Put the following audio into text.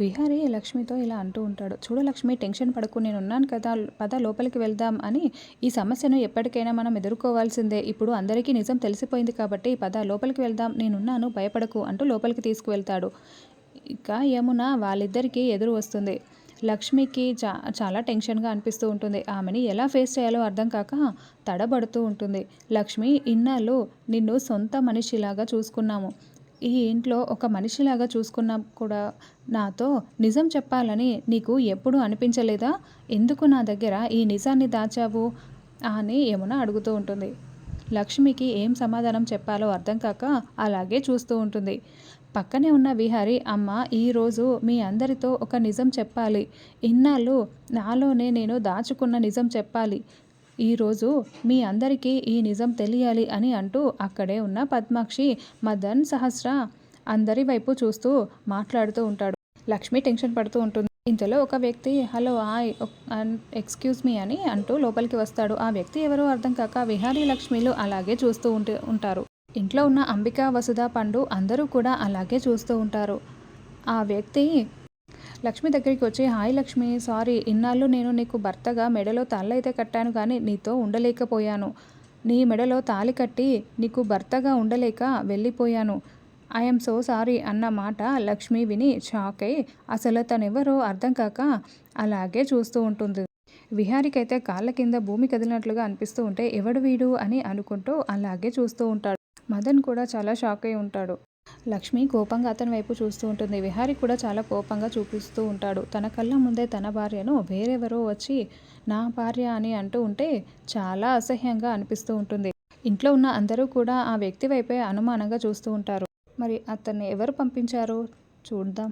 విహారి లక్ష్మితో ఇలా అంటూ ఉంటాడు. చూడు లక్ష్మి టెన్షన్ పడకు నేను ఉన్నాను కదా పద లోపలికి వెళ్దాం అని ఈ సమస్యను ఎప్పటికైనా మనం ఎదుర్కోవాల్సిందే. ఇప్పుడు అందరికీ నిజం తెలిసిపోయింది కాబట్టి పద లోపలికి వెళ్దాం నేనున్నాను భయపడకు అంటూ లోపలికి తీసుకువెళ్తాడు. ఇక యమున వాళ్ళిద్దరికీ ఎదురు వస్తుంది. లక్ష్మికి చా చాలా టెన్షన్గా అనిపిస్తూ ఉంటుంది. ఆమెని ఎలా ఫేస్ చేయాలో అర్థం కాక తడబడుతూ ఉంటుంది. లక్ష్మి ఇన్నాళ్ళు నిన్ను సొంత మనిషిలాగా చూసుకున్నాము. ఈ ఇంట్లో ఒక మనిషిలాగా చూసుకున్నా కూడా నాతో నిజం చెప్పాలని నీకు ఎప్పుడు అనిపించలేదా? ఎందుకు నా దగ్గర ఈ నిజాన్ని దాచావు? అని యమున అడుగుతూ ఉంటుంది. లక్ష్మికి ఏం సమాధానం చెప్పాలో అర్థం కాక అలాగే చూస్తూ ఉంటుంది. పక్కనే ఉన్న విహారి అమ్మ ఈరోజు మీ అందరితో ఒక నిజం చెప్పాలి. ఇన్నాళ్ళు నాలోనే నేను దాచుకున్న నిజం చెప్పాలి. ఈరోజు మీ అందరికీ ఈ నిజం తెలియాలి అని అంటూ అక్కడే ఉన్న పద్మాక్షి మదన్ సహస్ర అందరి వైపు చూస్తూ మాట్లాడుతూ ఉంటాడు. లక్ష్మి టెన్షన్ పడుతూ ఉంటుంది. ఇంతలో ఒక వ్యక్తి హలో హాయ్ ఎక్స్క్యూజ్ మీ అని అంటూ లోపలికి వస్తాడు. ఆ వ్యక్తి ఎవరో అర్థం కాక విహారీ లక్ష్మిలు అలాగే చూస్తూ ఉంటే ఉంటారు. ఇంట్లో ఉన్న అంబిక వసుధ పండు అందరూ కూడా అలాగే చూస్తూ ఉంటారు. ఆ వ్యక్తి లక్ష్మి దగ్గరికి వచ్చి హాయ్ లక్ష్మి సారీ. ఇన్నాళ్ళు నేను నీకు భర్తగా మెడలో తాళ్ళైతే కట్టాను కానీ నీతో ఉండలేకపోయాను. నీ మెడలో తాళి కట్టి నీకు భర్తగా ఉండలేక వెళ్ళిపోయాను. ఐఎమ్ సో సారీ అన్న మాట లక్ష్మి విని షాక్ అయి అసలు తనెవరో అర్థం కాక అలాగే చూస్తూ ఉంటుంది. విహారికైతే కాళ్ళ కింద భూమి కదిలినట్లుగా అనిపిస్తూ ఉంటే ఎవడు వీడు అని అనుకుంటూ అలాగే చూస్తూ ఉంటాడు. మదన్ కూడా చాలా షాక్ అయి ఉంటాడు. లక్ష్మి కోపంగా అతని వైపు చూస్తూ ఉంటుంది. విహారి కూడా చాలా కోపంగా చూపిస్తూ ఉంటాడు. తన కళ్ళ ముందే తన భార్యను వేరెవరో వచ్చి నా భార్య అని అంటూ ఉంటే చాలా అసహ్యంగా అనిపిస్తూ ఉంటుంది. ఇంట్లో ఉన్న అందరూ కూడా ఆ వ్యక్తి వైపే అనుమానంగా చూస్తూ ఉంటారు. మరి అతన్ని ఎవరు పంపించారు? చూద్దాం.